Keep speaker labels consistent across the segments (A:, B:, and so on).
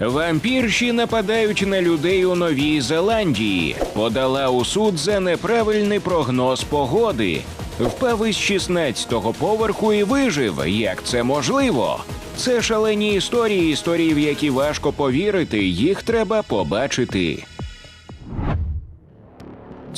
A: Вампірші нападають на людей у Новій Зеландії. Подала у суд за неправильний прогноз погоди. Впав із 16-го поверху і вижив. Як це можливо? Це шалені історії, історії, в які важко повірити. Їх треба побачити.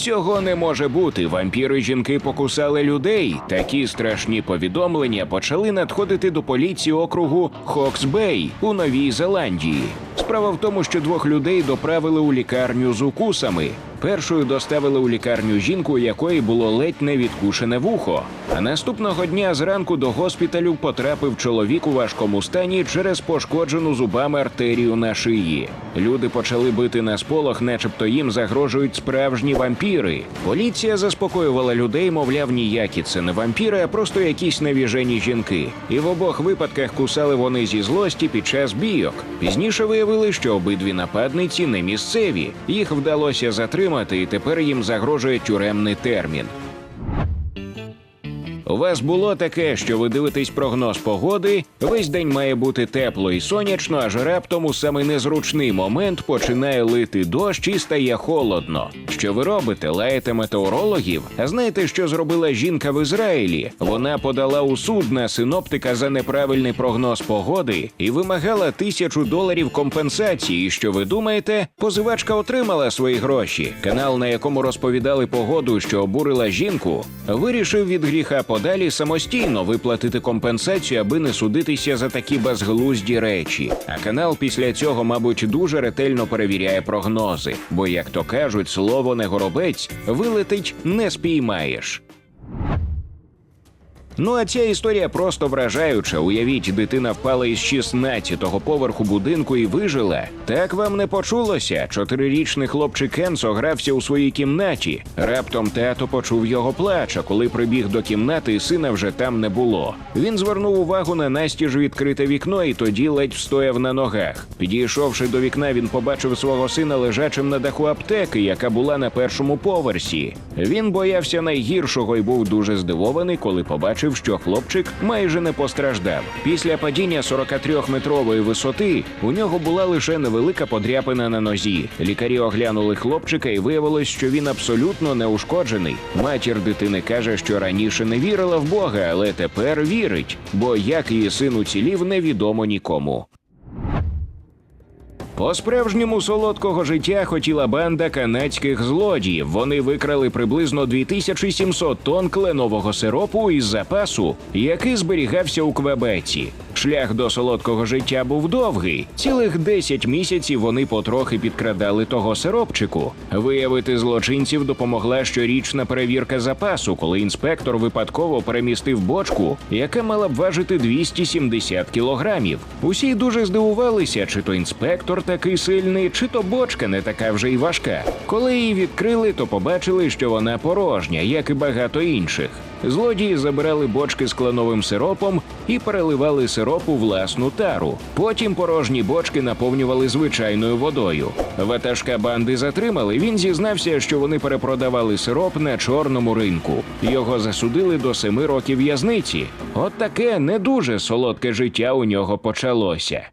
A: Цього не може бути. Вампіри жінки покусали людей. Такі страшні повідомлення почали надходити до поліції округу Хоксбей у Новій Зеландії. Справа в тому, що двох людей доправили у лікарню з укусами. Першою доставили у лікарню жінку, якої було ледь не відкушене вухо. А наступного дня зранку до госпіталю потрапив чоловік у важкому стані через пошкоджену зубами артерію на шиї. Люди почали бити на сполох, начебто їм загрожують справжні вампіри. Поліція заспокоювала людей, мовляв, ніякі це не вампіри, а просто якісь навіжені жінки. І в обох випадках кусали вони зі злості під час бійок. Пізніше виявили, що обидві нападниці не місцеві. Їх вдалося затримати, і тепер їм загрожує тюремний термін. У вас було таке, що ви дивитесь прогноз погоди, весь день має бути тепло і сонячно, аж раптом у самий незручний момент починає лити дощ і стає холодно. Що ви робите? Лаєте метеорологів? А знаєте, що зробила жінка в Ізраїлі? Вона подала у суд на синоптика за неправильний прогноз погоди і вимагала тисячу доларів компенсації. Що ви думаєте? Позивачка отримала свої гроші. Канал, на якому розповідали погоду, що обурила жінку, вирішив від гріха подалі самостійно виплатити компенсацію, аби не судитися за такі безглузді речі. А канал після цього, мабуть, дуже ретельно перевіряє прогнози, бо, як то кажуть, слово не горобець вилетить не спіймаєш. Ну а ця історія просто вражаюча. Уявіть, дитина впала із 16-го поверху будинку і вижила. Так вам не почулося. Чотирирічний хлопчик Енсо грався у своїй кімнаті. Раптом тато почув його плач, а коли прибіг до кімнати, сина вже там не було. Він звернув увагу на настіж відкрите вікно і тоді ледь встояв на ногах. Підійшовши до вікна, він побачив свого сина лежачим на даху аптеки, яка була на першому поверсі. Він боявся найгіршого і був дуже здивований, коли побачив, що хлопчик майже не постраждав. Після падіння 43-метрової висоти у нього була лише невелика подряпина на нозі. Лікарі оглянули хлопчика і виявилось, що він абсолютно не ушкоджений. Матір дитини каже, що раніше не вірила в Бога, але тепер вірить, бо як її син уцілів, невідомо нікому. По справжньому солодкого життя хотіла банда канадських злодіїв. Вони викрали приблизно 2700 тонн кленового сиропу із запасу, який зберігався у Квебеці. Шлях до солодкого життя був довгий. Цілих 10 місяців вони потрохи підкрадали того сиропчику. Виявити злочинців допомогла щорічна перевірка запасу, коли інспектор випадково перемістив бочку, яка мала б важити 270 кілограмів. Усі дуже здивувалися, чи то інспектор такий сильний, чи то бочка не така вже й важка. Коли її відкрили, то побачили, що вона порожня, як і багато інших. Злодії забирали бочки з кленовим сиропом і переливали сироп у власну тару. Потім порожні бочки наповнювали звичайною водою. Ватажка банди затримали. Він зізнався, що вони перепродавали сироп на чорному ринку. Його засудили до семи років в'язниці. От таке не дуже солодке життя у нього почалося.